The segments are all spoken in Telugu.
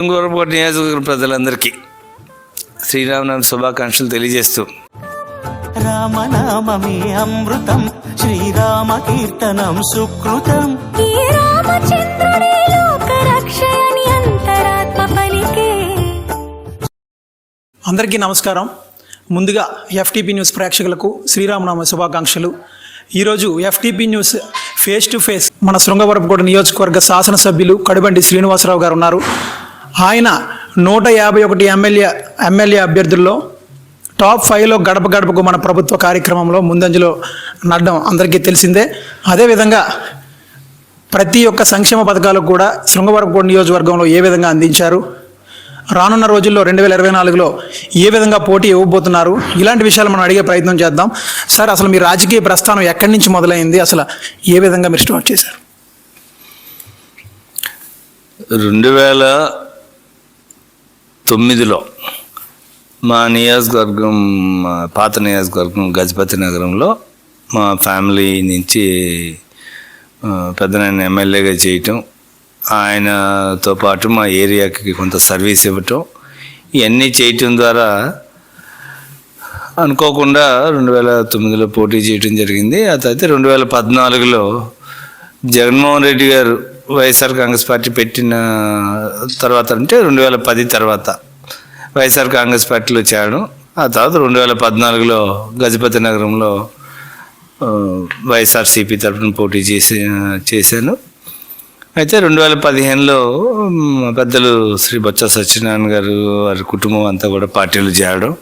తుంగూరపూట నియోజకవర్గ ప్రజలందరికీ శ్రీరామనవమి శుభాకాంక్షలు తెలియజేస్తూ. రామనామమే అమృతం శ్రీరామ కీర్తనం సుకృతం అందరికీ నమస్కారం. ముందుగా ఎఫ్టీపీ న్యూస్ ప్రేక్షకులకు శ్రీరామనామ శుభాకాంక్షలు. ఈరోజు FTP news face to face మన శృంగవరపుకోట నియోజకవర్గ శాసనసభ్యులు కడుబండి శ్రీనివాసరావు గారు ఉన్నారు. ఆయన నూట యాభై ఒకటి ఎమ్మెల్యే ఎమ్మెల్యే అభ్యర్థుల్లో టాప్ ఫైవ్లో గడప గడపకు మన ప్రభుత్వ కార్యక్రమంలో ముందంజలో నడడం అందరికీ తెలిసిందే. అదేవిధంగా ప్రతి ఒక్క సంక్షేమ పథకాలకు కూడా శృంగవరపుకోట నియోజకవర్గంలో ఏ విధంగా అందించారు? రానున్న రోజుల్లో రెండు వేల ఇరవై నాలుగులో ఏ విధంగా పోటీ ఇవ్వబోతున్నారు? ఇలాంటి విషయాలు మనం అడిగే ప్రయత్నం చేద్దాం. సార్ అసలు మీ రాజకీయ ప్రస్థానం ఎక్కడి నుంచి మొదలైంది? అసలు ఏ విధంగా మీరు స్టార్ట్ చేశారు? రెండు వేల తొమ్మిదిలో మా నియోజకవర్గం మా పాత నియోజకవర్గం గజపతి నగరంలో మా ఫ్యామిలీ నుంచి పెద్దనాయన ఎమ్మెల్యేగా చేయటం ఆయనతో పాటు మా ఏరియాకి కొంత సర్వీస్ ఇవ్వటం ఇవన్నీ చేయటం ద్వారా అనుకోకుండా రెండు వేల తొమ్మిదిలో పోటీ చేయటం జరిగింది. ఆ తర్వాత రెండు వేల పద్నాలుగులో జగన్మోహన్ రెడ్డి గారు వైఎస్ఆర్ కాంగ్రెస్ పార్టీ పెట్టిన తర్వాత అంటే రెండు వేల పది తర్వాత వైఎస్ఆర్ కాంగ్రెస్ పార్టీలో చేరడం ఆ తర్వాత రెండు వేల పద్నాలుగులో గజపతి నగరంలో వైఎస్ఆర్సీపీ తరఫున పోటీ చేసి చేశాను. అయితే రెండు వేల పదిహేనులో పెద్దలు శ్రీ బొత్స సత్యనారాయణ గారు వారి కుటుంబం అంతా కూడా పార్టీలో చేరడం.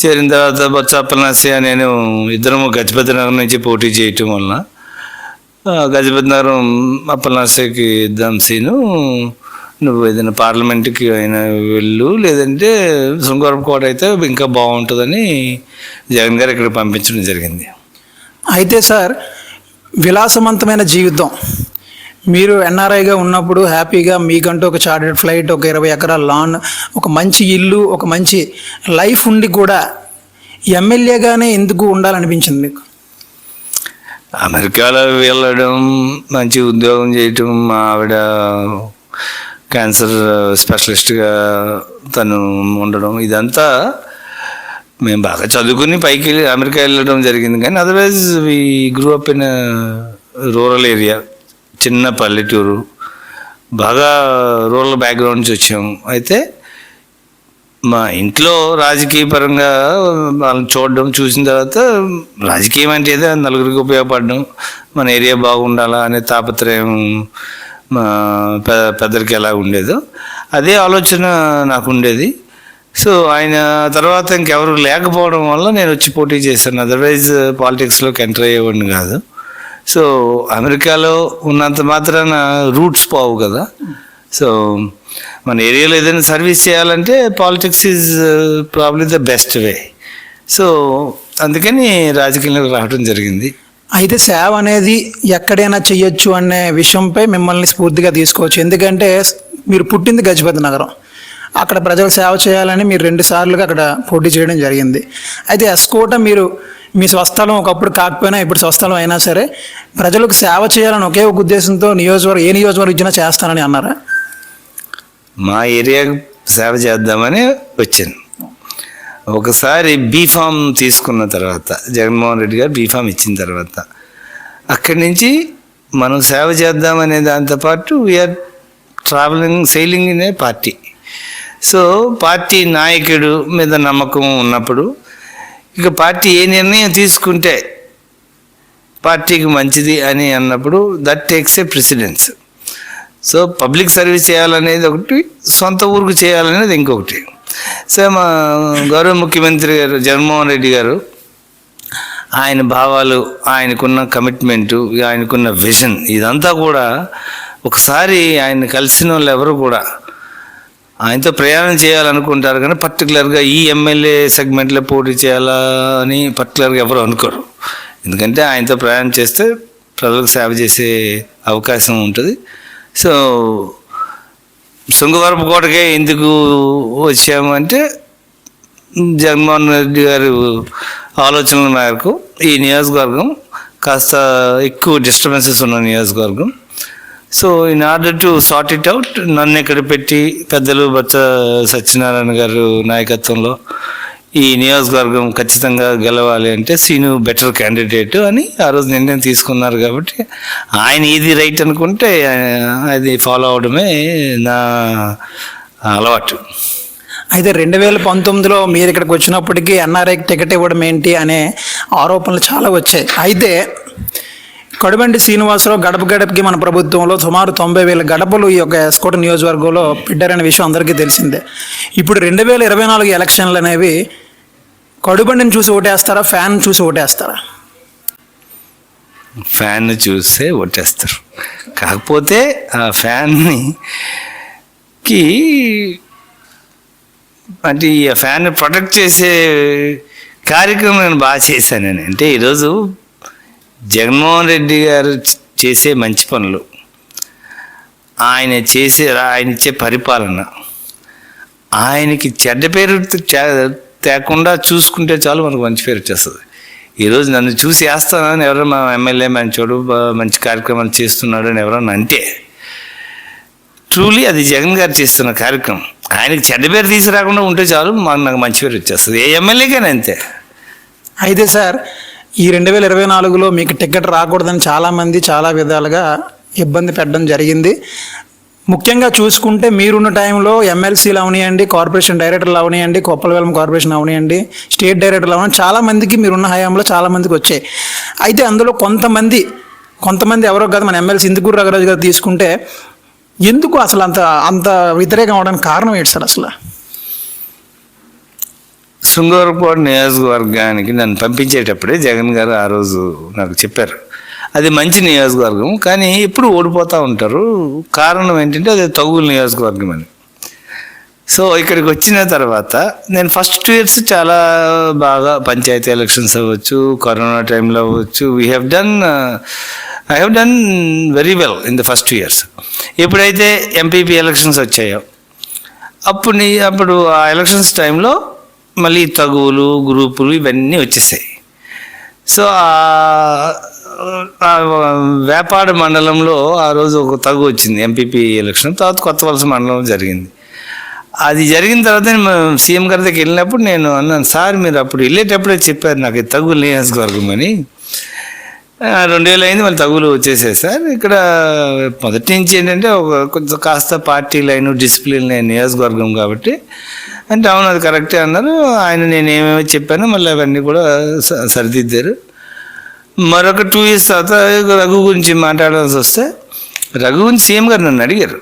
చేరిన తర్వాత బొత్స అప్పలనాస్య నేను ఇద్దరము గజపతి నగరం నుంచి పోటీ చేయటం వలన గజపతి నగరం అప్పలనాస్యకి ఇద్దాం సీను. నువ్వు ఏదైనా పార్లమెంట్కి అయినా వెళ్ళు లేదంటే శృంగారపుకోట అయితే ఇంకా బాగుంటుందని జగన్ గారు ఇక్కడ పంపించడం జరిగింది. అయితే సార్ విలాసవంతమైన జీవితం. మీరు ఎన్ఆర్ఐగా ఉన్నప్పుడు హ్యాపీగా మీకంటూ ఒక చార్టెడ్ ఫ్లైట్ ఒక ఇరవై ఎకరాల లాన్ ఒక మంచి ఇల్లు ఒక మంచి లైఫ్ ఉండి కూడా ఎమ్మెల్యేగానే ఎందుకు ఉండాలనిపించింది మీకు? అమెరికాలో వెళ్ళడం మంచి ఉద్యోగం చేయటం మా ఆవిడ క్యాన్సర్ స్పెషలిస్ట్గా తను ఉండడం ఇదంతా మేము బాగా చదువుకుని పైకి వెళ్ళి అమెరికా వెళ్ళడం జరిగింది. కానీ otherwise we grew up in rural area చిన్న పల్లెటూరు. బాగా రూరల్ బ్యాక్గ్రౌండ్ నుంచి వచ్చాము. అయితే మా ఇంట్లో రాజకీయ పరంగా వాళ్ళని చూడడం చూసిన తర్వాత రాజకీయం అంటే ఏదో నలుగురికి ఉపయోగపడడం. మన ఏరియా బాగుండాలా అనే తాపత్రయం మా పె పెద్దలకి ఎలా ఉండేదో అదే ఆలోచన నాకు ఉండేది. సో ఆయన తర్వాత ఇంకెవరు లేకపోవడం వల్ల నేను వచ్చి పోటీ చేశాను. అదర్వైజ్ పాలిటిక్స్లోకి ఎంటర్ అయ్యేవాడిని కాదు. సో అమెరికాలో ఉన్నంత మాత్రాన రూట్స్ పోవు కదా. సో మన ఏరియాలో ఏదైనా సర్వీస్ చేయాలంటే politics is probably the best way so అందుకని రాజకీయంలోకి రావడం జరిగింది. అయితే సేవ అనేది ఎక్కడైనా చేయొచ్చు అనే విషయంపై మిమ్మల్ని స్ఫూర్తిగా తీసుకోవచ్చు. ఎందుకంటే మీరు పుట్టింది గజపతి నగరం. అక్కడ ప్రజలు సేవ చేయాలని మీరు రెండు సార్లుగా అక్కడ పోటీ చేయడం జరిగింది. అయితే ఎస్కోట మీరు మీ స్వస్థలం ఒకప్పుడు కాకపోయినా ఇప్పుడు స్వస్థలం అయినా సరే ప్రజలకు సేవ చేయాలని ఒకే ఒక ఉద్దేశంతో నియోజకవర్గం ఏ నియోజకవర్గం ఇచ్చినా చేస్తానని అన్నారా? మా ఏరియాకు సేవ చేద్దామని వచ్చాను. ఒకసారి బీఫామ్ తీసుకున్న తర్వాత జగన్మోహన్ రెడ్డి గారు బీఫామ్ ఇచ్చిన తర్వాత అక్కడి నుంచి మనం సేవ చేద్దామనే దాంతో పాటు we are travelling sailing in a party so party నాయకుడు మీద నమ్మకం ఉన్నప్పుడు ఇక పార్టీ ఏ నిర్ణయం తీసుకుంటే పార్టీకి మంచిది అని అన్నప్పుడు that takes a precedence so public service చేయాలనేది ఒకటి సొంత ఊరుకు చేయాలనేది ఇంకొకటి. సో మా గౌరవ ముఖ్యమంత్రి గారు జగన్మోహన్ రెడ్డి గారు ఆయన భావాలు ఆయనకున్న కమిట్మెంటు ఆయనకున్న విజన్ ఇదంతా కూడా ఒకసారి ఆయన కలిసిన వాళ్ళు ఎవరు కూడా ఆయనతో ప్రయాణం చేయాలనుకుంటారు కానీ పర్టికులర్గా ఈ ఎమ్మెల్యే సెగ్మెంట్లో పోటీ చేయాలా అని పర్టికులర్గా ఎవరు అనుకోరు. ఎందుకంటే ఆయనతో ప్రయాణం చేస్తే ప్రజలకు సేవ చేసే అవకాశం ఉంటుంది. సో శృంగవరపు కోటకే ఎందుకు వచ్చాము అంటే జగన్మోహన్ రెడ్డి గారు ఆలోచనల మేరకు ఈ నియోజకవర్గం కాస్త ఎక్కువ డిస్టర్బెన్సెస్ ఉన్న నియోజకవర్గం. So in order to sort it out నన్ను ఇక్కడ పెట్టి పెద్దలు బొత్స సత్యనారాయణ గారు నాయకత్వంలో ఈ నియోజకవర్గం ఖచ్చితంగా గెలవాలి అంటే శ్రీను బెటర్ క్యాండిడేట్ అని ఆ రోజు నిర్ణయం తీసుకున్నారు కాబట్టి ఆయన ఇది రైట్ అనుకుంటే అది ఫాలో అవడమే నా అలవాటు. అయితే రెండు వేల పంతొమ్మిదిలో మీరు ఇక్కడికి వచ్చినప్పటికీ ఎన్ఆర్ఐకి టికెట్ ఇవ్వడం ఏంటి అనే ఆరోపణలు చాలా వచ్చాయి. అయితే కడుబండి శ్రీనివాసరావు గడప గడపకి మన ప్రభుత్వంలో సుమారు తొంభై వేల గడపలు ఈ యొక్క ఎస్కోట నియోజకవర్గంలో పెట్టారనే విషయం అందరికీ తెలిసిందే. ఇప్పుడు రెండు వేల ఇరవై నాలుగు ఎలక్షన్లు అనేవి కడుబండిని చూసి ఓటేస్తారా? ఫ్యాన్ చూసి ఓటేస్తారా? ఫ్యాన్ చూస్తే ఓటేస్తారు. కాకపోతే ఆ ఫ్యాన్ని కి అంటే ఈ ఫ్యాన్ ప్రొటెక్ట్ చేసే కార్యక్రమం నేను బాగా చేశాను నేను. అంటే ఈరోజు జగన్మోహన్ రెడ్డి గారు చేసే మంచి పనులు ఆయన చేసే ఆయన ఇచ్చే పరిపాలన ఆయనకి చెడ్డ పేరు తేకుండా చూసుకుంటే చాలు మనకు మంచి పేరు వచ్చేస్తుంది. ఈరోజు నన్ను చూసి వేస్తానని ఎవరో మా ఎమ్మెల్యే మంచోడు బా- మంచి కార్యక్రమాలు చేస్తున్నాడు అని ఎవరన్నా అంటే ట్రూలీ అది జగన్ గారు చేస్తున్న కార్యక్రమం. ఆయనకి చెడ్డ పేరు తీసుకురాకుండా ఉంటే చాలు మాకు నాకు మంచి పేరు వచ్చేస్తుంది. ఏ ఎమ్మెల్యేకైనా అంతే. అయితే సార్ ఈ రెండు వేల ఇరవై నాలుగులో మీకు టికెట్ రాకూడదని చాలామంది చాలా విధాలుగా ఇబ్బంది పెట్టడం జరిగింది. ముఖ్యంగా చూసుకుంటే మీరున్న టైంలో ఎమ్మెల్సీలు అవనియండి కార్పొరేషన్ డైరెక్టర్లు అవనియండి కొప్పలవెలం కార్పొరేషన్ అవనియండి స్టేట్ డైరెక్టర్లు అవని చాలా మందికి మీరున్న హయాంలో చాలామందికి వచ్చాయి. అయితే అందులో కొంతమంది కొంతమంది ఎవరో కాదు మన ఎమ్మెల్సీ ఇందుకూరు రఘురాజు గారు తీసుకుంటే ఎందుకు అసలు అంత అంత వ్యతిరేకం అవడానికి కారణం ఏంటి సార్ అసలు? శృంగారపాడు నియోజకవర్గానికి నన్ను పంపించేటప్పుడే జగన్ గారు ఆ రోజు నాకు చెప్పారు. అది మంచి నియోజకవర్గం కానీ ఎప్పుడు ఓడిపోతూ ఉంటారు. కారణం ఏంటంటే అది తగులు నియోజకవర్గం అని. సో ఇక్కడికి వచ్చిన తర్వాత నేను ఫస్ట్ టూ ఇయర్స్ చాలా బాగా పంచాయతీ ఎలక్షన్స్ అవ్వచ్చు కరోనా టైంలో అవ్వచ్చు. We have done I have done very well in the first two years ఎప్పుడైతే ఎంపీపీ ఎలక్షన్స్ వచ్చాయో అప్పుడు నీ అప్పుడు ఆ ఎలక్షన్స్ టైంలో మళ్ళీ తగువులు గ్రూపులు ఇవన్నీ వచ్చేసాయి. సో వేపాడ మండలంలో ఆ రోజు ఒక తగు వచ్చింది ఎంపీపీ ఎలక్షన్ తర్వాత కొత్త వలస మండలం జరిగింది. అది జరిగిన తర్వాత నేను సీఎం గారి దగ్గరికి వెళ్ళినప్పుడు నేను అన్నాను సార్ మీరు అప్పుడు వెళ్ళేటప్పుడే చెప్పారు నాకు ఇది తగు నియోజకవర్గం అని. రెండు వేలు అయింది మళ్ళీ తగులు వచ్చేసాయి సార్. ఇక్కడ మొదటి నుంచి ఏంటంటే ఒక కొంచెం కాస్త పార్టీ లైన్ డిసిప్లిన్ లైన్ నియోజకవర్గం కాబట్టి. అంటే అవును అది కరెక్టే అన్నారు. ఆయన నేను ఏమేమి చెప్పానో మళ్ళీ అవన్నీ కూడా స- సరిదిద్దారు. మరొక టూ ఇయర్స్ తర్వాత రఘు గురించి మాట్లాడాల్సి వస్తే రఘు గురించి సీఎం గారు నన్ను అడిగారు.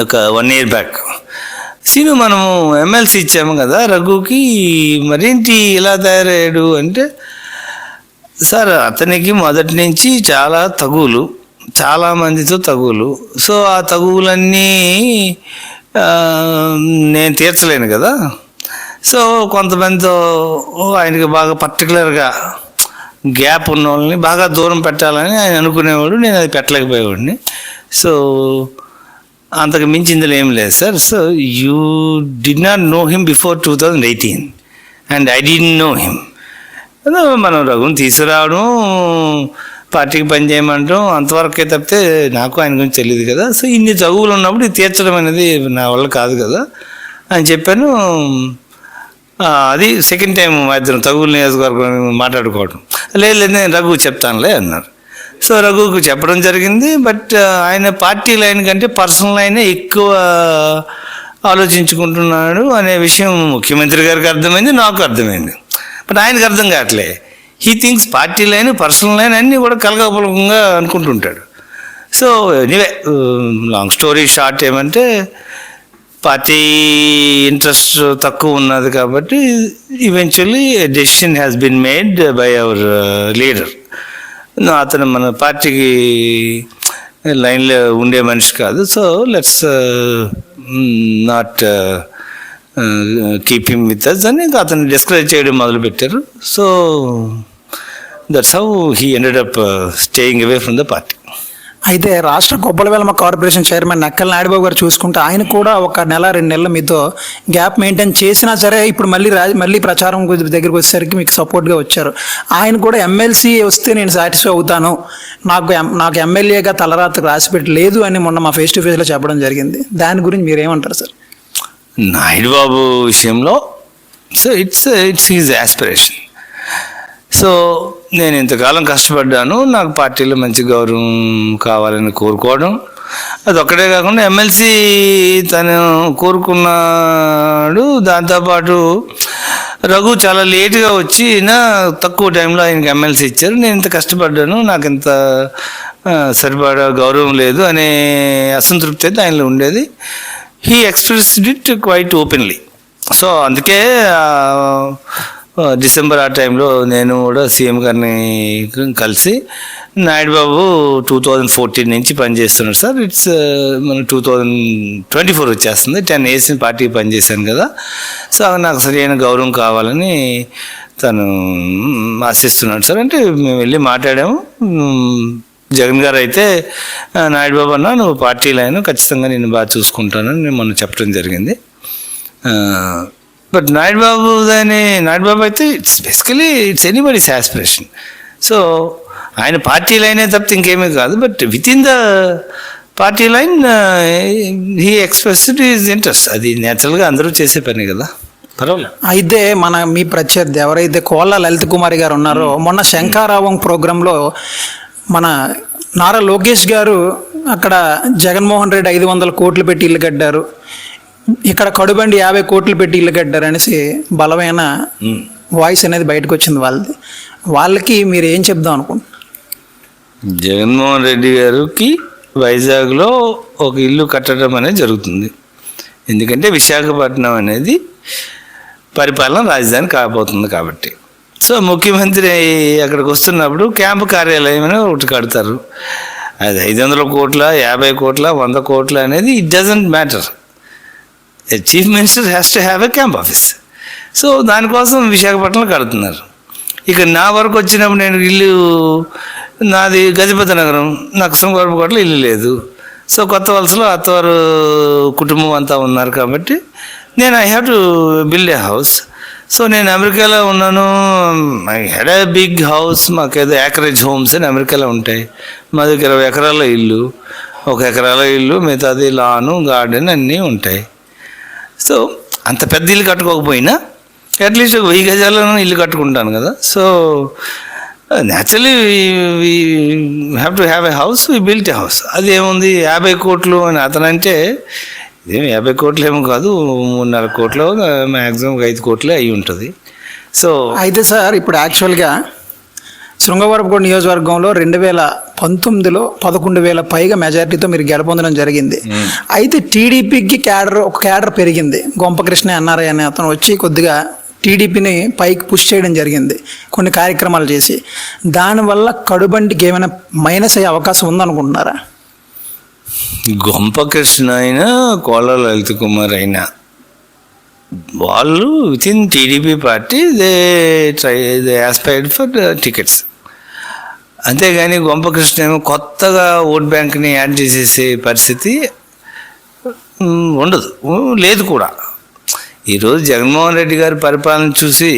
ఒక వన్ ఇయర్ బ్యాక్ సీను మనము ఎమ్మెల్సీ ఇచ్చాము కదా రఘుకి మరేంటి ఇలా తయారయ్యాడు అంటే సార్ అతనికి మొదటి నుంచి చాలా తగులు చాలా మందితో తగులు. సో ఆ తగువులన్నీ నేను తీర్చలేను కదా. సో కొంతమందితో ఓ, ఆయనకి బాగా పర్టికులర్గా గ్యాప్ ఉన్న వాళ్ళని బాగా దూరం పెట్టాలని ఆయన అనుకునేవాడు నేను అది పెట్టలేకపోయేవాడిని. సో అంతకు మించిందులో ఏం లేదు sir. So you did not know him before two thousand eighteen. And I did know him. మనం రఘుని తీసుకురావడం పార్టీకి పని చేయమంటాం అంతవరకే తప్పితే నాకు ఆయన గురించి తెలియదు కదా. సో ఇన్ని చదువులు ఉన్నప్పుడు ఇది తీర్చడం అనేది నా వల్ల కాదు కదా అని చెప్పాను. అది సెకండ్ టైం మా ఇద్దరం తగులు నియోజకవర్గం మాట్లాడుకోవడం లేదు లేదు నేను రఘు చెప్తానులే అన్నారు. సో రఘుకు చెప్పడం జరిగింది బట్ ఆయన పార్టీ లైన్ కంటే పర్సనల్ లైనే ఎక్కువ ఆలోచించుకుంటున్నాడు అనే విషయం ముఖ్యమంత్రి గారికి అర్థమైంది నాకు అర్థమైంది. బట్ ఆయనకు అర్థం కావట్లే. He thinks party line personal line అన్నీ కూడా కలగపలకంగా అనుకుంటుంటాడు. So anyway long story short ఏమంటే పార్టీ ఇంట్రెస్ట్ తక్కువ ఉన్నది కాబట్టి eventually decision has been made by our leader అతను మన పార్టీకి లైన్లో ఉండే మనిషి కాదు. So let's not keep him with us అని ఇంకా అతను డిస్కరేజ్ చేయడం మొదలుపెట్టారు. So that's how he ended up staying away from the party అయితే రాష్ట్ర గొప్పలవేలమ కార్పొరేషన్ చైర్మన్ నక్కల నాయుడుబాబు గారు చూసుకుంటే ఆయన కూడా ఒక నెల రెండు నెలల మీతో గ్యాప్ మెయింటైన్ చేసినా సరే ఇప్పుడు మళ్ళీ మళ్ళీ ప్రచారం దగ్గరికి వచ్చేసరికి మీకు సపోర్ట్గా వచ్చారు. ఆయన కూడా ఎమ్మెల్సీ వస్తే నేను సాటిస్ఫై అవుతాను. నాకు నాకు ఎమ్మెల్యేగా తలరాత రాసిపెట్టి లేదు అని మొన్న మా ఫేస్ టు ఫేస్లో చెప్పడం జరిగింది. దాని గురించి మీరు ఏమంటారు సార్? నాయుడు బాబు విషయంలో so it's it's his aspiration so నేను ఇంతకాలం కష్టపడ్డాను. నాకు పార్టీలో మంచి గౌరవం కావాలని కోరుకోవడం. అది ఒక్కటే కాకుండా ఎమ్మెల్సీ తను కోరుకున్నాడు. దాంతోపాటు రఘు చాలా లేటుగా వచ్చి నా తక్కువ టైంలో ఆయనకి ఎమ్మెల్సీ ఇచ్చారు. నేను ఇంత కష్టపడ్డాను. నాకు ఇంత సరిపడా గౌరవం లేదు అనే అసంతృప్తి అయితే ఆయనలో ఉండేది. He expressed it quite openly so అందుకే డిసెంబర్ ఆ టైంలో నేను కూడా సీఎం గారిని కలిసి Naidu Babu two thousand fourteen నుంచి పనిచేస్తున్నాడు సార్. ఇట్స్ మన టూ థౌజండ్ ట్వంటీ ఫోర్ వచ్చేస్తుంది. టెన్ ఇయర్స్ పార్టీకి పనిచేశాను కదా. సో నాకు సరైన గౌరవం కావాలని తను ఆశిస్తున్నాడు సార్. అంటే మేము వెళ్ళి మాట్లాడాము. జగన్ గారు అయితే నాయుడు బాబు అన్న నువ్వు పార్టీలో అయినా ఖచ్చితంగా నేను బాగా చూసుకుంటానని నేను మొన్న చెప్పడం జరిగింది. బట్ నాయుడు బాబు దాని నాయుడు బాబు అయితే it's basically it's anybody's aspiration so ఆయన పార్టీ లైనే తప్పితే ఇంకేమీ కాదు. But with in the party line he expressed his interest అది నేచురల్గా అందరూ చేసే పని కదా. పర్వాలేదు. అయితే మన మీ ప్రత్యర్థి ఎవరైతే కోళ్ళ లలిత్ కుమారి గారు ఉన్నారో మొన్న శంకారావం ప్రోగ్రాంలో మన నారా లోకేష్ గారు అక్కడ జగన్మోహన్ రెడ్డి ఐదు వందల కోట్లు పెట్టి ఇల్లు కట్టారు. ఇక్కడ కడుబండి యాభై కోట్లు పెట్టి ఇల్లు కట్టారు అనేసి బలమైన వాయిస్ అనేది బయటకు వచ్చింది వాళ్ళది. వాళ్ళకి మీరు ఏం చెప్దాం అనుకుంటున్నారు? జగన్మోహన్ రెడ్డి గారికి వైజాగ్లో ఒక ఇల్లు కట్టడం అనేది జరుగుతుంది. ఎందుకంటే విశాఖపట్నం అనేది పరిపాలన రాజధాని కాబోతుంది కాబట్టి. సో ముఖ్యమంత్రి అక్కడికి వస్తున్నప్పుడు క్యాంపు కార్యాలయం అని ఒకటి కడతారు. అది ఐదు వందల కోట్ల యాభై కోట్ల వంద కోట్ల అనేది it doesn't matter chief minister has to have a camp office so దానికోసం విశాఖపట్నంలో కడుతున్నారు. ఇక నా వరకు వచ్చినప్పుడు నేను ఇల్లు నాది గజపతి నగరం నాకు శృంగవరపుకోటలో ఇల్లు లేదు. సో కొత్త వలసలో అత్తవారు కుటుంబం అంతా ఉన్నారు కాబట్టి నేను I have to build a house so నేను అమెరికాలో ఉన్నాను. I had a big house మాకేదో యాకరేజ్ హోమ్స్ అని అమెరికాలో ఉంటాయి. మా దగ్గర ఇరవై ఎకరాల ఇల్లు ఒక ఎకరాల ఇల్లు మిగతాది లాను గార్డెన్ అన్నీ ఉంటాయి. సో అంత పెద్ద ఇల్లు కట్టుకోకపోయినా అట్లీస్ట్ ఒక వెయ్యి గజాలను ఇల్లు కట్టుకుంటాను కదా. So naturally we have to have a house we built a house అది ఏముంది? యాభై కోట్లు అని అతనంటే ఇదేం యాభై కోట్లు ఏమో కాదు మూడున్నర కోట్లు మ్యాక్సిమం ఐదు కోట్లే అయి ఉంటుంది. సో అయితే సార్ ఇప్పుడు యాక్చువల్గా శృంగవరపుకోట నియోజకవర్గంలో రెండు వేల పంతొమ్మిదిలో పదకొండు వేల పైగా మెజారిటీతో మీరు గెలుపొందడం జరిగింది. అయితే టీడీపీకి క్యాడర్ ఒక క్యాడర్ పెరిగింది. గొంపకృష్ణ ఎన్ఆర్ఐ అనే అతను వచ్చి కొద్దిగా టీడీపీని పైకి పుష్ చేయడం జరిగింది. కొన్ని కార్యక్రమాలు చేసి. దానివల్ల కడుబండికి ఏమైనా మైనస్ అయ్యే అవకాశం ఉందనుకుంటున్నారా? గొంప కృష్ణ అయినా కోళ్ళ లలిత్ కుమార్ అయినా వాళ్ళు with in TDP party they try they aspired for tickets అంతేగాని గొంపకృష్ణ ఏమో కొత్తగా ఓట్ బ్యాంక్ని యాడ్ చేసేసే పరిస్థితి ఉండదు. లేదు కూడా. ఈరోజు జగన్మోహన్ రెడ్డి గారి పరిపాలన చూసి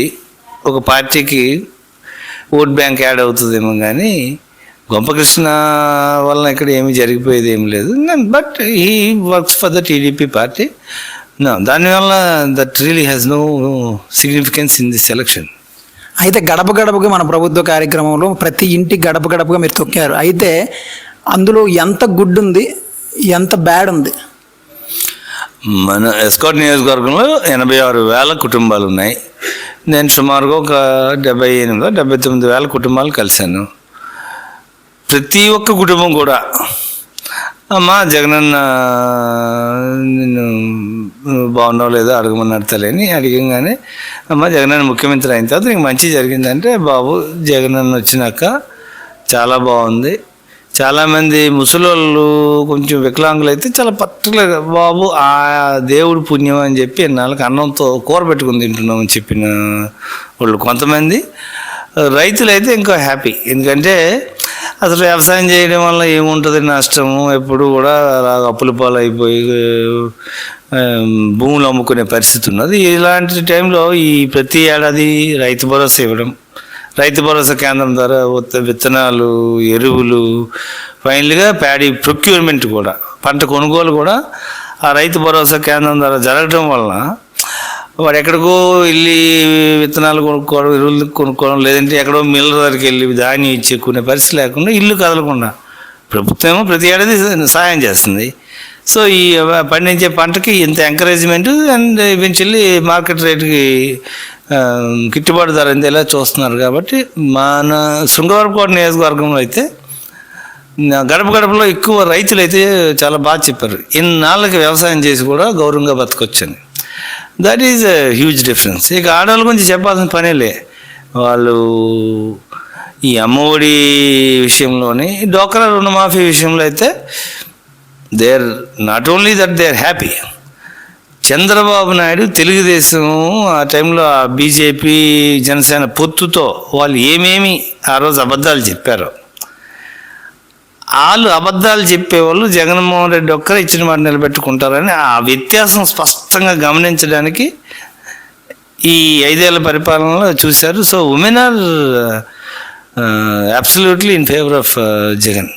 ఒక పార్టీకి ఓట్ బ్యాంక్ యాడ్ అవుతుందేమో కానీ గొంపకృష్ణ వలన ఇక్కడ ఏమీ జరిగిపోయేది ఏమి లేదు. But he works for the TDP party. దానివల్ల that really has no significance in this election. అయితే గడప గడపగా మన ప్రభుత్వ కార్యక్రమంలో ప్రతి ఇంటి గడప గడపగా మీరు తొక్కారు. అయితే అందులో ఎంత గుడ్ ఉంది ఎంత బ్యాడ్ ఉంది మన ఎస్కాట్ నియోజకవర్గంలో ఎనభై ఆరు వేల కుటుంబాలు ఉన్నాయి నేను సుమారుగా ఒక డెబ్బై ఎనిమిది డెబ్బై తొమ్మిది వేల కుటుంబాలు కలిశాను. ప్రతి ఒక్క కుటుంబం కూడా అమ్మ జగనన్న నేను బాగున్నావు లేదో అడగమన్నాడు తల్లిని అడిగంగానే అమ్మ జగనన్న ముఖ్యమంత్రి అయిన తర్వాత నీకు మంచి జరిగిందంటే బాబు జగనన్న వచ్చినాక చాలా బాగుంది. చాలామంది ముసలోళ్ళు కొంచెం వికలాంగులు అయితే చాలా పర్టికులర్గా బాబు ఆ దేవుడు పుణ్యం అని చెప్పి నాలుగు అన్నంతో కూర పెట్టుకుని తింటున్నాం అని చెప్పిన వాళ్ళు కొంతమంది. రైతులు అయితే ఇంకా హ్యాపీ. ఎందుకంటే అసలు వ్యవసాయం చేయడం వల్ల ఏముంటుంది? నష్టము ఎప్పుడు కూడా అలా అప్పుల పాలు అయిపోయి భూములు అమ్ముకునే పరిస్థితి ఉన్నది. ఇలాంటి టైంలో ఈ ప్రతి ఏడాది రైతు భరోసా ఇవ్వడం రైతు భరోసా కేంద్రం ద్వారా విత్తనాలు ఎరువులు ఫైనల్గా ప్యాడీ ప్రొక్యూర్మెంట్ కూడా పంట కొనుగోలు కూడా ఆ రైతు భరోసా కేంద్రం ద్వారా జరగడం వలన వాడు ఎక్కడికో వెళ్ళి విత్తనాలు కొనుక్కోవడం ఎరువులు కొనుక్కోవడం లేదంటే ఎక్కడో మిల్ల దగ్గరికి వెళ్ళి ధాన్యం ఇచ్చేకునే పరిస్థితి లేకుండా ఇల్లు కదలకుండా ప్రభుత్వం ఏమో ప్రతి ఏడాది సాయం చేస్తుంది. సో ఈ పండించే పంటకి ఇంత ఎంకరేజ్మెంట్ అండ్ ఈవెన్చువల్లీ మార్కెట్ రేటుకి గిట్టుబాటు ధర అందేలా చూస్తున్నారు కాబట్టి మన శృంగవరపుకోట నియోజకవర్గంలో అయితే గడప గడపలో ఎక్కువ రైతులు అయితే చాలా బాగా చెప్పారు. ఇన్నాళ్ళకి వ్యవసాయం చేసి కూడా గౌరవంగా బతకొచ్చని. దట్ ఈజ్ హ్యూజ్ డిఫరెన్స్ ఇక ఆడవాళ్ళ గురించి చెప్పాల్సిన పనేలే వాళ్ళు ఈ అమ్మఒడి విషయంలోని డోక్రా రుణమాఫీ విషయంలో అయితే they are not only that they are happy Chandrababu Naidu Telugu Desam ఆ టైంలో ఆ బీజేపీ జనసేన పొత్తుతో వాళ్ళు ఏమేమి ఆ రోజు అబద్ధాలు చెప్పారో. వాళ్ళు అబద్ధాలు చెప్పేవాళ్ళు జగన్మోహన్ రెడ్డి ఒక్కరే ఇచ్చిన మాట నిలబెట్టుకుంటారని ఆ వ్యత్యాసం స్పష్టంగా గమనించడానికి ఈ ఐదేళ్ళ పరిపాలనలో చూశారు. So women are absolutely in favour of Jagan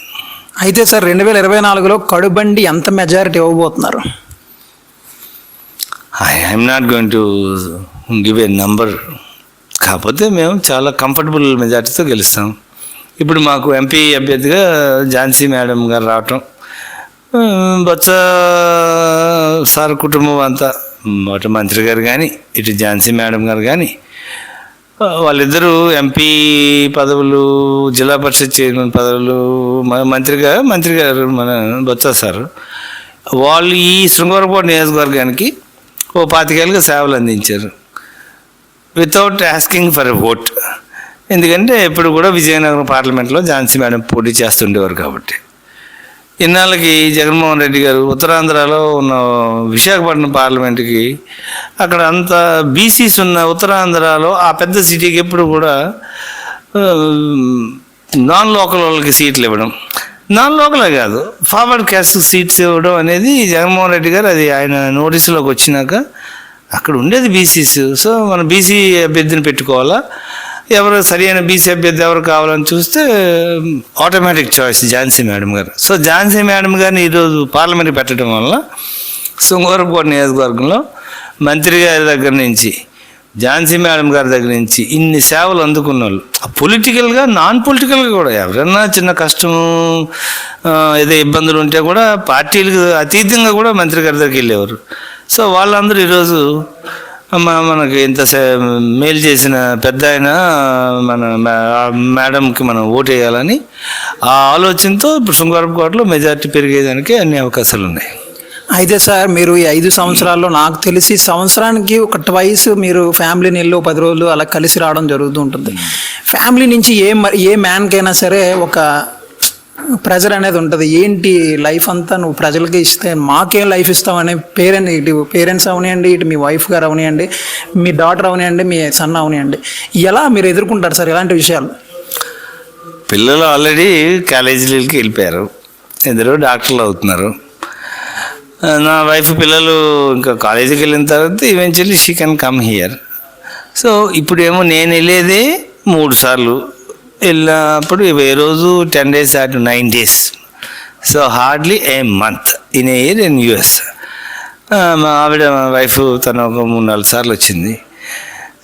అయితే సార్ రెండు వేల ఇరవై నాలుగులో కడుబండి ఎంత మెజారిటీ ఇవ్వబోతున్నారు? I I'm not going to give a number కాకపోతే మేము చాలా కంఫర్టబుల్ మెజార్టీతో గెలుస్తాం. ఇప్పుడు మాకు ఎంపీ అభ్యర్థిగా ఝాన్సీ మేడం గారు రావటం బొత్స సార్ కుటుంబం అంతా అటు మంత్రి గారు కానీ ఇటు ఝాన్సీ మేడం గారు కానీ వాళ్ళిద్దరూ ఎంపీ పదవులు జిల్లా పరిషత్ చైర్మన్ పదవులు మ- మంత్రిగా మంత్రి గారు మన బొత్స సార్. వాళ్ళు ఈ శృంగారపోటు నియోజకవర్గానికి ఓ పాతికేళ్ళుగా సేవలు అందించారు. Without asking for a vote ఎందుకంటే ఎప్పుడు కూడా విజయనగరం పార్లమెంట్లో ఝాన్సీ మేడం పోటీ చేస్తుండేవారు కాబట్టి. ఇన్నాళ్ళకి జగన్మోహన్ రెడ్డి గారు ఉత్తరాంధ్రలో ఉన్న విశాఖపట్నం పార్లమెంట్కి అక్కడ అంత బీసీస్ ఉన్న ఉత్తరాంధ్రలో ఆ పెద్ద సిటీకి ఎప్పుడు కూడా నాన్ లోకల్ వాళ్ళకి సీట్లు ఇవ్వడం. నాన్ లోకలే కాదు ఫార్వర్డ్ క్యాస్ట్ సీట్స్ ఇవ్వడం అనేది జగన్మోహన్ రెడ్డి గారు అది ఆయన నోటీసులోకి వచ్చినాక అక్కడ ఉండేది బీసీస్ సో మనం బీసీ అభ్యర్థిని పెట్టుకోవాలా? ఎవరు సరైన బీసీ అభ్యర్థి ఎవరు కావాలని చూస్తే ఆటోమేటిక్ చాయిస్ ఝాన్సీ మేడం గారు. సో ఝాన్సీ మేడం గారిని ఈరోజు పార్లమెంట్ పెట్టడం వల్ల శృంగారపుకోట నియోజకవర్గంలో మంత్రి గారి దగ్గర నుంచి ఝాన్సీ మేడం గారి దగ్గర నుంచి ఇన్ని సేవలు అందుకున్న వాళ్ళు పొలిటికల్గా నాన్ పొలిటికల్గా కూడా ఎవరన్నా చిన్న కష్టము ఏదో ఇబ్బందులు ఉంటే కూడా పార్టీలకు అతీతంగా కూడా మంత్రి గారి దగ్గరికి వెళ్ళేవారు. సో వాళ్ళందరూ ఈరోజు మనకి ఇంత మేలు చేసిన పెద్ద ఆయన మన మేడంకి మనం ఓటు వేయాలని ఆ ఆలోచనతో ఇప్పుడు శృంగారపుకోటలో మెజార్టీ పెరిగేదానికి అన్ని అవకాశాలు ఉన్నాయి. అయితే సార్ మీరు ఈ ఐదు సంవత్సరాల్లో నాకు తెలిసి సంవత్సరానికి ఒక ట్వైస్ మీరు ఫ్యామిలీని వెళ్ళి పది రోజులు అలా కలిసి రావడం జరుగుతూ ఉంటుంది. ఫ్యామిలీ నుంచి ఏ ఏ మ్యాన్కైనా సరే ఒక ప్రెజర్ అనేది ఉంటుంది. ఏంటి లైఫ్ అంతా నువ్వు ప్రజలకి ఇస్తే మాకేం లైఫ్ ఇస్తామని పేరెంట్ ఇటు పేరెంట్స్ అవనియండి ఇటు మీ వైఫ్ గారు అవనియండి మీ డాటర్ అవనియండి మీ సన్ అవనియండి. ఎలా మీరు ఎదుర్కొంటారు సార్ ఇలాంటి విషయాలు? పిల్లలు ఆల్రెడీ కాలేజీలకి వెళ్ళిపోయారు. ఇద్దరు డాక్టర్లు అవుతున్నారు. నా వైఫ్ పిల్లలు ఇంకా కాలేజీకి వెళ్ళిన తర్వాత eventually she can come here so ఇప్పుడేమో నేను వెళ్ళేదే మూడు సార్లు. వెళ్ళినప్పుడు ఏ రోజు టెన్ డేస్ అటు nine days so hardly a month in a year in US మా ఆవిడ మా వైఫ్ తను ఒక మూడు నాలుగు సార్లు వచ్చింది.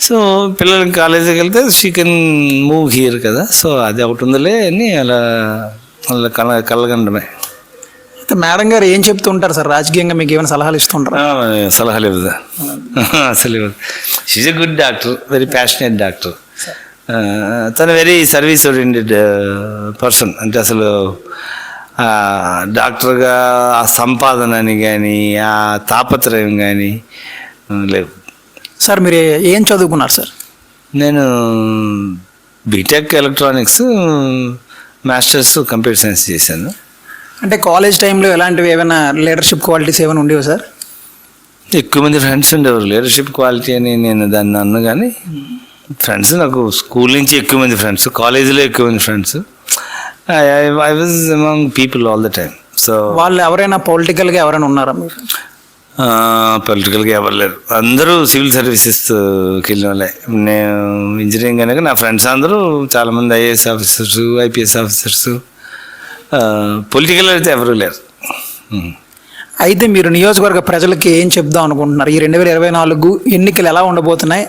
సో పిల్లలకి కాలేజీకి వెళ్తే షీ కెన్ మూవ్ హియర్ కదా. సో అది ఒకటి ఉందిలే అని అలా అలా కల కలగండమే. మేడం గారు ఏం చెప్తూ ఉంటారు సార్? రాజకీయంగా మీకు ఏమైనా సలహాలు ఇస్తుంటారా? సలహాలు ఇవ్వదా? అసలు ఇవ్వదు. She's a good doctor very passionate doctor తను వెరీ సర్వీస్ ఓరియంటెడ్ పర్సన్ అంటే అసలు డాక్టర్గా ఆ సంపాదన అని కానీ ఆ తాపత్రయం కానీ లేవు. సార్ మీరు ఏం చదువుకున్నారు సార్? నేను BTech electronics masters computer science చేశాను. అంటే కాలేజ్ టైంలో ఎలాంటివి ఏమైనా లీడర్షిప్ క్వాలిటీస్ ఏమైనా ఉండేవి సార్? ఎక్కువ మంది ఫ్రెండ్స్ ఉండేవారు. లీడర్షిప్ క్వాలిటీ అని నేను దాన్ని అన్ను కానీ ఫ్రెండ్స్ నాకు స్కూల్ నుంచి ఎక్కువ మంది ఫ్రెండ్స్ కాలేజీలో ఎక్కువ మంది friends I I was among people all the time so వాళ్ళు ఎవరైనా పొలిటికల్గా ఎవరైనా ఉన్నారా మీరు పొలిటికల్గా ఎవరు లేరు. అందరూ సివిల్ సర్వీసెస్కి వెళ్ళిన వాళ్ళే. నేను ఇంజనీరింగ్ కనుక నా ఫ్రెండ్స్ అందరూ చాలామంది IAS officers IPS officers political అయితే ఎవరు లేరు. Hmm. అయితే మీరు నియోజకవర్గ ప్రజలకి ఏం చెప్దాం అనుకుంటున్నారు? ఈ రెండు వేల ఇరవై నాలుగు ఎన్నికలు ఎలా ఉండబోతున్నాయి?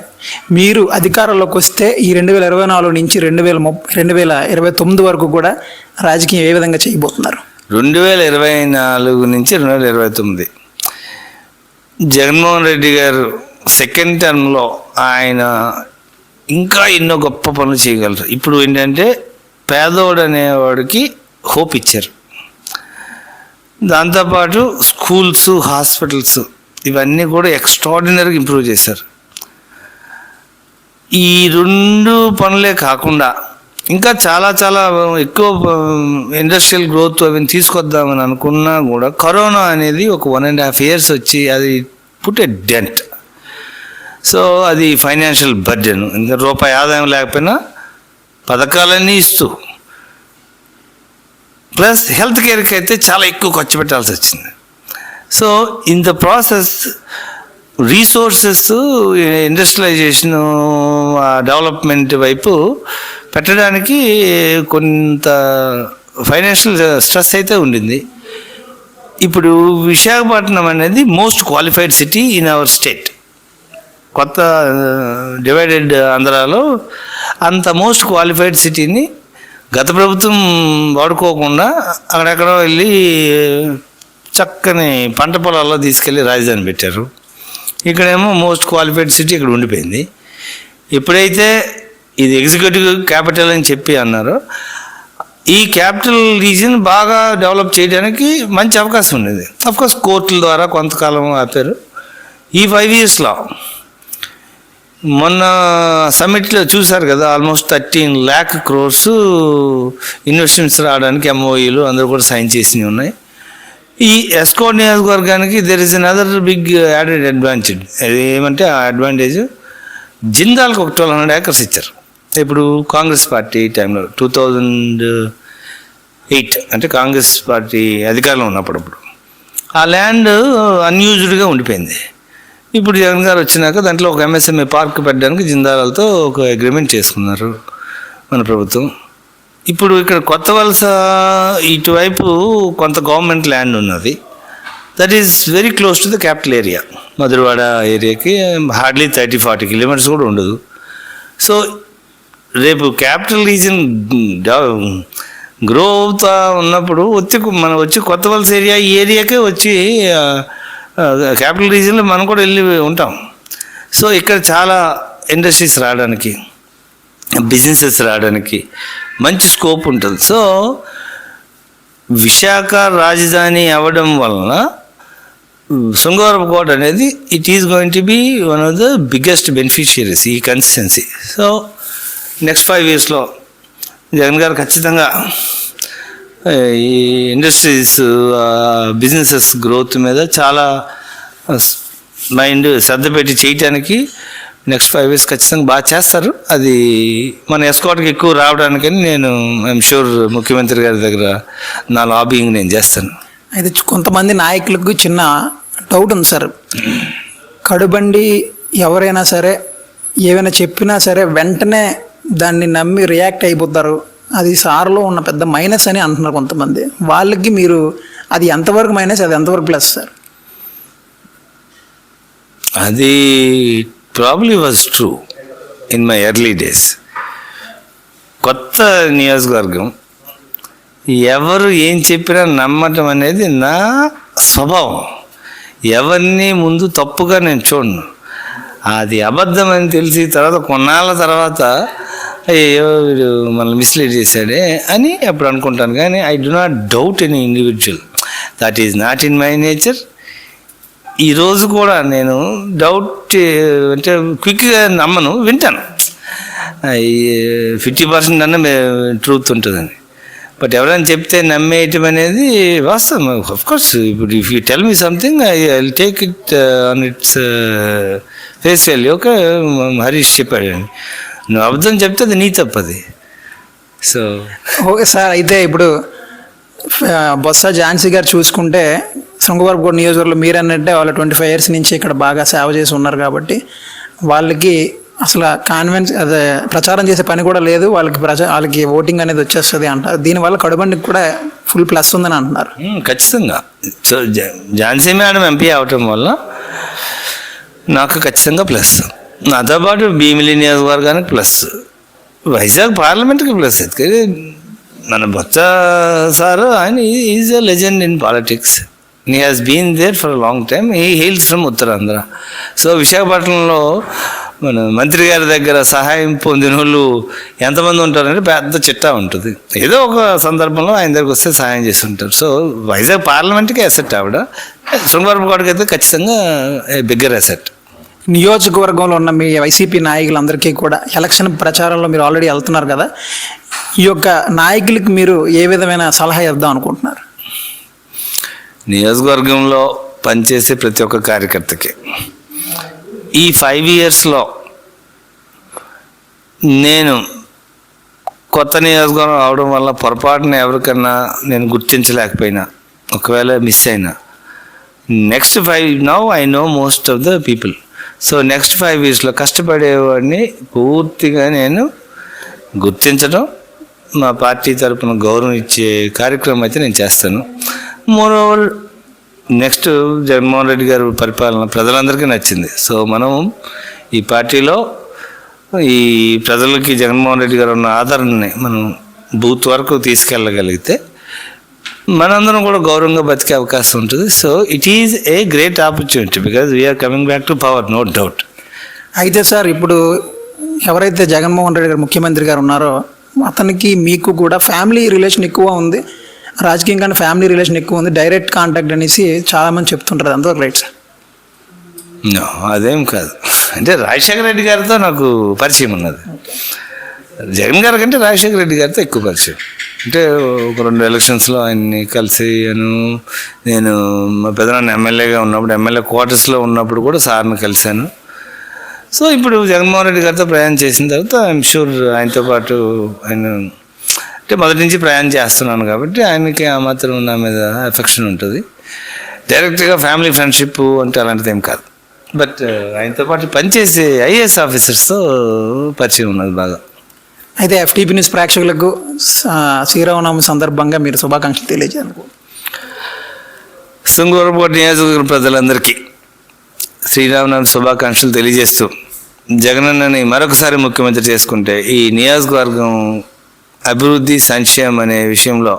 మీరు అధికారంలోకి వస్తే ఈ రెండు వేల ఇరవై నాలుగు నుంచి రెండు వేల ముప్పై రెండు వేల ఇరవై తొమ్మిది వరకు కూడా రాజకీయం ఏ విధంగా చేయబోతున్నారు? రెండు వేల ఇరవై నాలుగు నుంచి రెండు వేల ఇరవై తొమ్మిది. జగన్మోహన్ రెడ్డి గారు సెకండ్ టర్మ్లో ఆయన ఇంకా ఎన్నో గొప్ప పనులు చేయగలరు. ఇప్పుడు ఏంటంటే పేదోడు అనేవాడికి హోప్ ఇచ్చారు. దాంతోపాటు స్కూల్స్ హాస్పిటల్స్ ఇవన్నీ కూడా ఎక్స్ట్రాడినరీగా ఇంప్రూవ్ చేశారు. ఈ రెండు పనులే కాకుండా ఇంకా చాలా చాలా ఎక్కువ ఇండస్ట్రియల్ గ్రోత్ అవి తీసుకొద్దామని అనుకున్నా కూడా కరోనా అనేది ఒక వన్ అండ్ హాఫ్ ఇయర్స్ వచ్చి అది పుట్ ఎ డెంట్ సో అది ఫైనాన్షియల్ బర్డెన్ ఇంకా రూపాయి ఆదాయం లేకపోయినా పథకాలన్నీ ఇస్తూ ప్లస్ హెల్త్ కేర్కి అయితే చాలా ఎక్కువ ఖర్చు పెట్టాల్సి వచ్చింది. So in the process resources industrialisation development వైపు పెట్టడానికి కొంత ఫైనాన్షియల్ స్ట్రెస్ అయితే ఉండింది. ఇప్పుడు విశాఖపట్నం అనేది most qualified city in our state. కొత్త డివైడెడ్ ఆంధ్రాలో అంత మోస్ట్ క్వాలిఫైడ్ సిటీని గత ప్రభుత్వం వాడుకోకుండా అక్కడెక్కడో వెళ్ళి చక్కని పంట పొలాల్లో తీసుకెళ్ళి రాజధాని పెట్టారు. ఇక్కడేమో మోస్ట్ క్వాలిఫైడ్ సిటీ ఇక్కడ ఉండిపోయింది. ఎప్పుడైతే ఇది ఎగ్జిక్యూటివ్ క్యాపిటల్ అని చెప్పి అన్నారో ఈ క్యాపిటల్ రీజన్ బాగా డెవలప్ చేయడానికి మంచి అవకాశం ఉండేది. అఫ్కోర్స్ కోర్టుల ద్వారా కొంతకాలం ఆపారు. ఈ ఫైవ్ ఇయర్స్లో మొన్న సమ్మిట్లో చూశారు కదా almost thirteen lakh crores investments రావడానికి ఎంఓఈలు అందరూ కూడా సైన్ చేసినవి ఉన్నాయి. ఈ ఎస్కోట్ నియోజకవర్గానికి there is other big added advantage అది ఏమంటే ఆ అడ్వాంటేజ్ జిందాల్కి ఒక ట్వెల్వ్ హండ్రెడ్ ఏకర్స్ ఇచ్చారు. ఇప్పుడు కాంగ్రెస్ పార్టీ టైంలో టూ థౌజండ్ ఎయిట్ అంటే కాంగ్రెస్ పార్టీ అధికారంలో ఉన్నప్పుడప్పుడు. ఆ ల్యాండ్ అన్యూజ్డ్గా ఉండిపోయింది. ఇప్పుడు జగన్ గారు వచ్చినాక దాంట్లో ఒక ఎంఎస్ఎంఈ పార్క్ పెట్టడానికి జిందాలతో ఒక అగ్రిమెంట్ చేసుకున్నారు మన ప్రభుత్వం. ఇప్పుడు ఇక్కడ కొత్త వలస ఇటువైపు కొంత గవర్నమెంట్ ల్యాండ్ ఉన్నది. That is very close to the capital area Madhurawada ఏరియాకి హార్డ్లీ థర్టీ ఫార్టీ కిలోమీటర్స్ కూడా ఉండదు. సో రేపు క్యాపిటల్ రీజన్ గ్రో అవుతా ఉన్నప్పుడు వచ్చి మనం వచ్చి కొత్త వలస ఏరియా ఈ ఏరియాకే వచ్చి క్యాపిటల్ రీజన్లో మనం కూడా వెళ్ళి ఉంటాం. సో ఇక్కడ చాలా ఇండస్ట్రీస్ రావడానికి బిజినెసెస్ రావడానికి మంచి స్కోప్ ఉంటుంది. సో విశాఖ రాజధాని అవ్వడం వలన శృంగవరపుకోట అనేది it is going to be one of the biggest beneficiaries ఈ కన్సిస్టెన్సీ సో నెక్స్ట్ ఫైవ్ ఇయర్స్లో జగన్ గారు ఖచ్చితంగా ఈ ఇండస్ట్రీస్ బిజినెసెస్ గ్రోత్ మీద చాలా మైండ్ శ్రద్ధ పెట్టి చేయటానికి నెక్స్ట్ ఫైవ్ ఇయర్స్ ఖచ్చితంగా బాగా చేస్తారు. అది మన ఎస్కాట్కి ఎక్కువ రావడానికని నేను ఐఎమ్ షూర్ ముఖ్యమంత్రి గారి దగ్గర నా లాబింగ్ నేను చేస్తాను. అయితే కొంతమంది నాయకులకు చిన్న డౌట్ ఉంది సార్. కడుబండి ఎవరైనా సరే ఏమైనా చెప్పినా సరే వెంటనే దాన్ని నమ్మి రియాక్ట్ అయిపోతారు. అది సార్లో ఉన్న పెద్ద మైనస్ అని అంటున్నారు కొంతమంది. వాళ్ళకి మీరు అది ఎంతవరకు మైనస్ అది ఎంతవరకు ప్లస్ సార్? అది probably was true in my early days కొత్త నియోజకవర్గం ఎవరు ఏం చెప్పినా నమ్మటం అనేది నా స్వభావం. ఎవరిని ముందు తప్పుగా నేను చూడను. అది అబద్ధం అని తెలిసి తర్వాత కొన్నాళ్ళ తర్వాత అయ్యో వీడు మనల్ని మిస్లీడ్ చేశాడే అని అప్పుడు అనుకుంటాను. కానీ I do not doubt any individual that is not in my nature ఈరోజు కూడా నేను డౌట్ అంటే క్విక్గా నమ్మను వింటాను. ఫిఫ్టీ పర్సెంట్ అన్న ట్రూత్ ఉంటుందని. బట్ ఎవరైనా చెప్తే నమ్మేయటం అనేది వాస్తవం. ఆఫ్ కోర్స్ ఇప్పుడు if you tell me something I I take it on its face value okay Harish చెప్పాడు. అని నువ్వు అబద్ధం చెప్తే అది నీ తప్పది. సో ఓకే సార్ అయితే ఇప్పుడు బొత్స ఝాన్సీ గారు చూసుకుంటే శృంగవరపుకోట నియోజకవర్గంలో మీరు అన్నట్టే వాళ్ళు ట్వంటీ ఫైవ్ ఇయర్స్ నుంచి ఇక్కడ బాగా సేవ చేసి ఉన్నారు కాబట్టి వాళ్ళకి అసలు కాన్వెన్స్ అదే ప్రచారం చేసే పని కూడా లేదు. వాళ్ళకి ప్రజా వాళ్ళకి ఓటింగ్ అనేది వచ్చేస్తుంది అంటారు. దీనివల్ల కడుబండికి కూడా ఫుల్ ప్లస్ ఉందని అంటున్నారు. ఖచ్చితంగా. ఝాన్సీ మేడం ఎంపీ అవటం వల్ల నాకు ఖచ్చితంగా ప్లస్. నాతో పాటు భీమిలి నియోజకవర్గానికి ప్లస్. వైజాగ్ పార్లమెంట్కి ప్లస్ ఎందుకంటే మన బొత్స సారు ఆయన is a legend in politics. He has been there for long time he hails from Uttarandhra. So విశాఖపట్నంలో మన మంత్రి గారి దగ్గర సహాయం పొందిన వాళ్ళు ఎంతమంది ఉంటారంటే పెద్ద చిట్టా ఉంటుంది. ఏదో ఒక సందర్భంలో ఆయన దగ్గరికి వస్తే సహాయం చేస్తుంటారు. సో వైజాగ్ పార్లమెంట్కి అసెట్ ఆవిడ. శృంగారపుకోటకి అయితే ఖచ్చితంగా బిగ్గర్ అసెట్ నియోజకవర్గంలో ఉన్న మీ వైసీపీ నాయకులందరికీ కూడా ఎలక్షన్ ప్రచారంలో మీరు ఆల్రెడీ వెళ్తున్నారు కదా ఈ యొక్క నాయకులకి మీరు ఏ విధమైన సలహా ఇద్దాం అనుకుంటున్నారు? నియోజకవర్గంలో పనిచేసే ప్రతి ఒక్క కార్యకర్తకి ఈ ఫైవ్ ఇయర్స్లో నేను కొత్త నియోజకవర్గం రావడం వల్ల పొరపాటున ఎవరికన్నా నేను గుర్తించలేకపోయినా ఒకవేళ మిస్ అయినా. Next five now I know most of the people so next five ఇయర్స్లో కష్టపడేవాడిని పూర్తిగా నేను గుర్తించడం మా పార్టీ తరపున గౌరవం ఇచ్చే కార్యక్రమం అయితే నేను చేస్తాను. మోరోవర్ నెక్స్ట్ జగన్మోహన్ రెడ్డి గారు పరిపాలన ప్రజలందరికీ నచ్చింది. సో మనం ఈ పార్టీలో ఈ ప్రజలకి జగన్మోహన్ రెడ్డి గారు ఉన్న ఆదరణని మనం బూత్ వరకు తీసుకెళ్ళగలిగితే మనందరం కూడా గౌరవంగా బతికే అవకాశం ఉంటుంది. So it is a great opportunity because we are coming back to power no doubt అయితే సార్ ఇప్పుడు ఎవరైతే జగన్మోహన్ రెడ్డి గారు ముఖ్యమంత్రి గారు ఉన్నారో అతనికి మీకు కూడా ఫ్యామిలీ రిలేషన్ ఎక్కువ ఉంది. రాజకీయం కానీ ఫ్యామిలీ రిలేషన్ ఎక్కువ ఉంది. డైరెక్ట్ కాంటాక్ట్ అనేసి చాలామంది చెప్తుంటారు. అంతా రైట్ సార్ అదేం కాదు. అంటే రాజశేఖర రెడ్డి గారితో నాకు పరిచయం ఉన్నది. జగన్ గారి కంటే రాజశేఖర రెడ్డి గారితో ఎక్కువ పరిచయం. అంటే ఒక రెండు ఎలక్షన్స్లో ఆయన్ని కలిసాను నేను మా పెదనాన్న ఎమ్మెల్యేగా ఉన్నప్పుడు ఎమ్మెల్యే క్వార్టర్స్లో ఉన్నప్పుడు కూడా సార్ని కలిశాను. సో ఇప్పుడు జగన్మోహన్ రెడ్డి గారితో ప్రయాణం చేసిన తర్వాత ఐఎమ్ షూర్ ఆయనతో పాటు ఆయన అంటే మొదటి నుంచి ప్రయాణం చేస్తున్నాను కాబట్టి ఆయనకి ఆ మాత్రం నా మీద ఎఫెక్షన్ ఉంటుంది. డైరెక్ట్గా ఫ్యామిలీ ఫ్రెండ్షిప్ అంటే అలాంటిది ఏం కాదు. బట్ ఆయనతో పాటు పనిచేసే ఐఏఎస్ ఆఫీసర్స్తో పరిచయం ఉన్నది బాగా. అయితే ఎఫ్టీపీ న్యూస్ ప్రేక్షకులకు శ్రీరామనామ శ్రీరామనవమి సందర్భంగా మీరు శుభాకాంక్షలు తెలియజేయాలనుకో శృంగవరపోటు నియోజకవర్గ ప్రజలందరికీ శ్రీరామనవమి శుభాకాంక్షలు తెలియజేస్తూ జగనన్నని మరొకసారి ముఖ్యమంత్రి చేసుకుంటే ఈ నియోజకవర్గం అభివృద్ధి సంక్షేమం అనే విషయంలో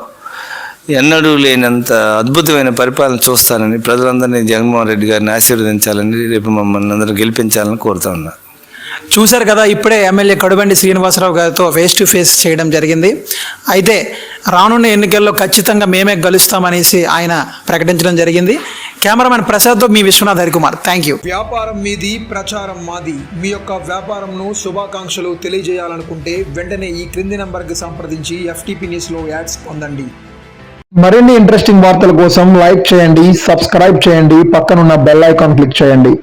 ఎన్నడూ లేనంత అద్భుతమైన పరిపాలన చూస్తానని ప్రజలందరినీ జగన్మోహన్ రెడ్డి గారిని ఆశీర్వదించాలని రేపు మమ్మల్ని అందరూ గెలిపించాలని కోరుతా ఉన్నాను చూశారు కదా ఇప్పుడే ఎమ్మెల్యే కడుబండి శ్రీనివాసరావు గారితో ఫేస్ టు ఫేస్ చేయడం జరిగింది. అయితే రానున్న ఎన్నికల్లో ఖచ్చితంగా మేమే గెలుస్తామనేసి ఆయన ప్రకటించడం జరిగింది. కెమెరామెన్ ప్రసాద్తో మీ విశ్వనాథ్ హరికుమార్. థ్యాంక్ యూ వ్యాపారం మీది ప్రచారం మాది. మీ యొక్క వ్యాపారంను శుభాకాంక్షలు తెలియజేయాలనుకుంటే వెంటనే ఈ క్రింది నంబర్కి సంప్రదించి ఎఫ్టీపీ న్యూస్లో యాడ్స్ పొందండి. మరిన్ని ఇంట్రెస్టింగ్ వార్తల కోసం లైక్ చేయండి సబ్స్క్రైబ్ చేయండి పక్కనున్న బెల్ ఐకాన్ క్లిక్ చేయండి.